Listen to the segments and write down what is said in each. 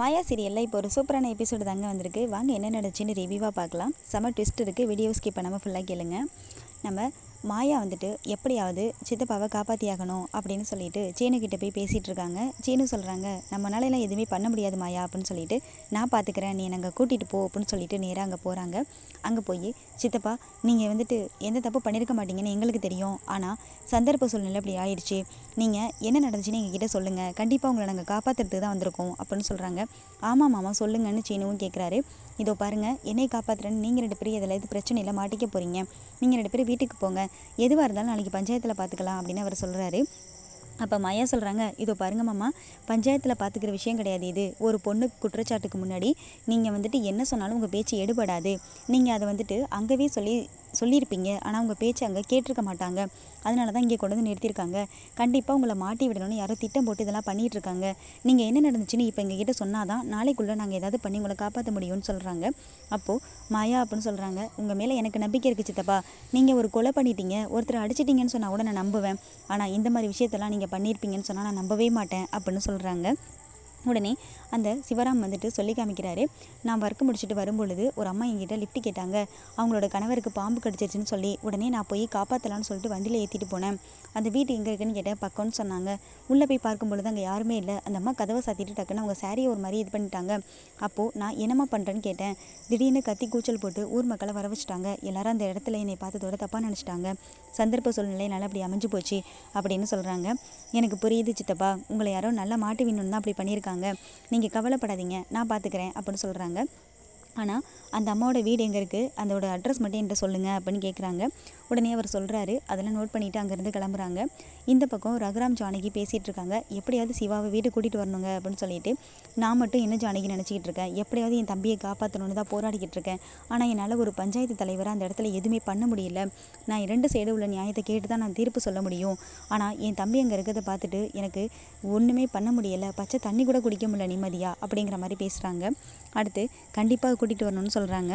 மாயா சீரியலில் இப்போ ஒரு சூப்பரான எபிசோடு தாங்க வந்திருக்கு. வாங்க என்ன நடந்துச்சுன்னு ரிவ்யூவாக பார்க்கலாம். செம ட்விஸ்ட் இருக்குது வீடியோ ஸ்கிப் பண்ணாமல் ஃபுல்லாக கேளுங்க. நம்ம மாயா வந்துட்டு எப்படியாவது சித்தப்பாவை காப்பாற்றியாகணும் அப்படின்னு சொல்லிட்டு சீனுக்கிட்ட போய் பேசிகிட்டு இருக்காங்க. சீனு சொல்கிறாங்க நம்மளாலலாம் எதுவுமே பண்ண முடியாது மாயா அப்படின்னு சொல்லிட்டு நான் பார்த்துக்கிறேன் நீ அங்கே கூட்டிகிட்டு போ அப்படின்னு சொல்லிட்டு நேராக அங்கே போகிறாங்க அங்கே போய் சித்தப்பா நீங்கள் வந்துட்டு எந்த தப்பு பண்ணியிருக்க மாட்டீங்கன்னு எங்களுக்கு தெரியும். ஆனால் சந்தர்ப்ப சூழ்நிலை அப்படி ஆயிடுச்சு. நீங்கள் என்ன நடந்துச்சுன்னு எங்ககிட்ட சொல்லுங்கள் கண்டிப்பாக உங்களை நாங்கள் காப்பாற்றுறதுக்கு தான் வந்திருக்கோம் அப்படின்னு சொல்கிறாங்க ஆமாம் மாமா சொல்லுங்கன்னு சீனுவும் கேட்குறாரு இதோ பாருங்கள் என்னை காப்பாற்றுறேன்னு நீங்கள் ரெண்டு பேரும் இதில் எது பிரச்சனை இல்லை மாட்டிக்க போகிறீங்க நீங்கள் ரெண்டு பேரும் வீட்டுக்கு போங்க. எதுவாக இருந்தாலும் நாளைக்கு பஞ்சாயத்தில் பார்த்துக்கலாம் அப்படின்னு அவர் சொல்கிறாரு அப்போ மாயா சொல்கிறாங்க இதோ பாருங்க மாமா பஞ்சாயத்தில் பார்த்துக்கிற விஷயம் கிடையாது இது. ஒரு பொண்ணு குற்றச்சாட்டுக்கு முன்னாடி நீங்கள் வந்துட்டு என்ன சொன்னாலும் உங்கள் பேச்சு எடுபடாது. நீங்கள் அதை வந்துட்டு அங்கேவே சொல்லி சொல்லியிருப்பீங்க. ஆனால் உங்கள் பேச்சு அங்கே கேட்டிருக்க மாட்டாங்க. அதனால தான் இங்கே கொண்டு வந்து நிறுத்தியிருக்காங்க. கண்டிப்பாக உங்களை மாட்டி விடணும்னு யாரோ திட்டம் போட்டு இதெல்லாம் பண்ணிகிட்டு இருக்காங்க நீங்கள் என்ன நடந்துச்சுன்னு இப்போ எங்கள் கிட்ட சொன்னால் தான் நாளைக்குள்ளே நாங்கள் ஏதாவது பண்ணி உங்களை காப்பாற்ற முடியும்னு சொல்கிறாங்க அப்போது மாயா அப்படின்னு சொல்கிறாங்க உங்கள் மேலே எனக்கு நம்பிக்கை இருக்குது சித்தப்பா. நீங்கள் ஒரு கொலை பண்ணிட்டீங்க. ஒருத்தர் அடிச்சிட்டிங்கன்னு சொன்னால் கூட நான் நம்புவேன். ஆனால் இந்த மாதிரி விஷயத்தெல்லாம் நீங்கள் பண்ணியிருப்பீங்கன்னு சொன்னால் நான் நம்பவே மாட்டேன் அப்படின்னு சொல்கிறாங்க உடனே அந்த சிவராம் வந்துட்டு சொல்லி காமிக்கிறாரு. நான் ஒர்க் முடிச்சுட்டு வரும்பொழுது ஒரு அம்மா என்கிட்ட லிஃப்ட் கேட்டாங்க. அவங்களோட கணவருக்கு பாம்பு கடிச்சிருச்சுன்னு சொல்லி உடனே நான் போய் காப்பாற்றலான்னு சொல்லிட்டு வண்டியில் ஏற்றிட்டு போனேன். அந்த வீட்டு எங்கே இருக்குன்னு கேட்டேன் பக்கம்னு சொன்னாங்க. உள்ளே போய் பார்க்கும்பொழுது அங்கே யாருமே இல்லை. அந்த அம்மா கதவை சாத்திட்டு டக்குன்னு அவங்க சாரியை ஒரு மாதிரி இது பண்ணிட்டாங்க. அப்போது நான் என்னம்மா பண்ணுறேன்னு கேட்டேன். திடீர்னு கத்தி கூச்சல் போட்டு ஊர் மக்களை வர வச்சுட்டாங்க. எல்லாரும் அந்த இடத்துல என்னை பார்த்ததோட தப்பாக நினச்சிட்டாங்க. சந்தர்ப்ப சூழ்நிலை நல்லா அப்படி அமைஞ்சு போச்சு அப்படின்னு சொல்கிறாங்க எனக்கு புரியுது சித்தப்பா. உங்களை யாரோ நல்லா மாட்டு விண்ணுன்னு தான் அப்படி பண்ணியிருக்காங்க. நீங்கள் கவலைப்படாதீங்க. நான் பார்த்துக்கிறேன் அப்படின்னு சொல்கிறாங்க ஆனால் அந்த அம்மாவோட வீடு எங்கே இருக்குது அதோட அட்ரஸ் மட்டும் என்கிட்ட சொல்லுங்கள் அப்படின்னு கேட்குறாங்க உடனே அவர் சொல்கிறாரு அதெல்லாம் நோட் பண்ணிவிட்டு அங்கேருந்து கிளம்புறாங்க. இந்த பக்கம் ரகுராம் ஜானகி பேசிகிட்டு இருக்காங்க. எப்படியாவது சிவாவை வீடு கூட்டிகிட்டு வரணுங்க அப்படின்னு சொல்லிட்டு நான் மட்டும் என்ன ஜானகி நினச்சிக்கிட்டு இருக்கேன். எப்படியாவது என் தம்பியை காப்பாற்றணுன்னு தான் போராடிக்கிட்டு இருக்கேன். ஆனால் என்னால் ஒரு பஞ்சாயத்து தலைவராக அந்த இடத்துல எதுவுமே பண்ண முடியல. நான் இரண்டு சைடு உள்ள நியாயத்தை கேட்டு தான் நான் தீர்ப்பு சொல்ல முடியும். ஆனால் என் தம்பி அங்கே இருக்கிறத பார்த்துட்டு எனக்கு ஒன்றுமே பண்ண முடியலை. பச்சை தண்ணி கூட குடிக்க முடியல நிம்மதியாக அப்படிங்கிற மாதிரி பேசுகிறாங்க அடுத்து கண்டிப்பாக கூட்டிகிட்டு வரணும்னு சொல்கிறாங்க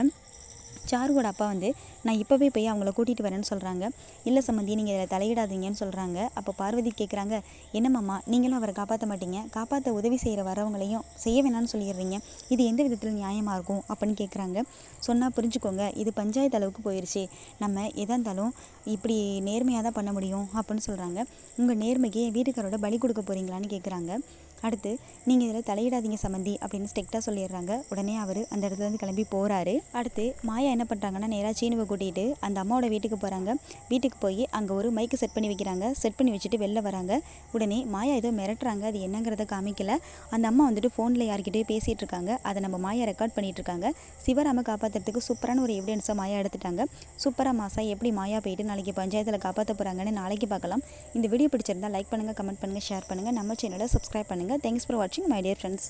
சாருவோட அப்பா வந்து நான் இப்போவே போய் அவங்கள கூட்டிகிட்டு வரேன்னு சொல்கிறாங்க இல்லை சம்மந்தி நீங்கள் இதில் தலையிடாதீங்கன்னு சொல்கிறாங்க அப்போ பார்வதி கேட்குறாங்க என்னம்மாம்மா நீங்களும் அவரை காப்பாற்ற மாட்டீங்க. காப்பாற்ற உதவி செய்கிற வரவங்களையும் செய்ய வேணாம்னு சொல்லிடுறீங்க. இது எந்த விதத்தில் நியாயமாக இருக்கும்? அப்படின்னு கேட்குறாங்க சொன்னால் புரிஞ்சுக்கோங்க இது பஞ்சாயத்து அளவுக்கு போயிடுச்சு நம்ம எதாக இருந்தாலும் இப்படி நேர்மையாக தான் பண்ண முடியும் அப்படின்னு சொல்கிறாங்க உங்கள் நேர்மைக்கு வீட்டுக்காரோட பலி கொடுக்க போகிறீங்களான்னு கேட்குறாங்க அடுத்து நீங்கள் இதில் தலையிடாதீங்க சம்மந்தி அப்படின்னு ஸ்ட்ரிக்டாக சொல்லிடுறாங்க. உடனே அவர் அந்த இடத்துலேருந்து கிளம்பி போகிறாரு அடுத்து மாயா என்ன பண்ணுறாங்கன்னா நேராக சீனுவை கூட்டிகிட்டு அந்த அம்மாவோட வீட்டுக்கு போகிறாங்க வீட்டுக்கு போய் அங்கே ஒரு மைக்கு செட் பண்ணி வைக்கிறாங்க. செட் பண்ணி வச்சுட்டு வெளில வராங்க. உடனே மாயா ஏதோ மிரட்டுறாங்க. அது என்னங்கிறத காமிக்கல. அந்த அம்மா வந்துட்டு ஃபோனில் யார்கிட்டயே பேசிகிட்டு இருக்காங்க. அதை நம்ம மாயா ரெக்கார்ட் பண்ணிகிட்டு இருக்காங்க. சிவராம காப்பாற்றுறதுக்கு சூப்பரான ஒரு எவிடன்ஸை மாயா எடுத்துட்டாங்க. சூப்பராக மாசா எப்படி மாயா போயிட்டு நாளைக்கு பஞ்சாயத்தில் காப்பாற்ற போகிறாங்கன்னு நாளைக்கு பார்க்கலாம். இந்த வீடியோ பிடிச்சிருந்தா லைக் பண்ணுங்கள் கமெண்ட் பண்ணுங்கள் ஷேர் பண்ணுங்கள் நம்ம சேனலை சப்ஸ்கிரைப் பண்ணுங்கள் தேங்க்ஸ் ஃபார் வாட்சிங் மை டியர் ஃப்ரெண்ட்ஸ்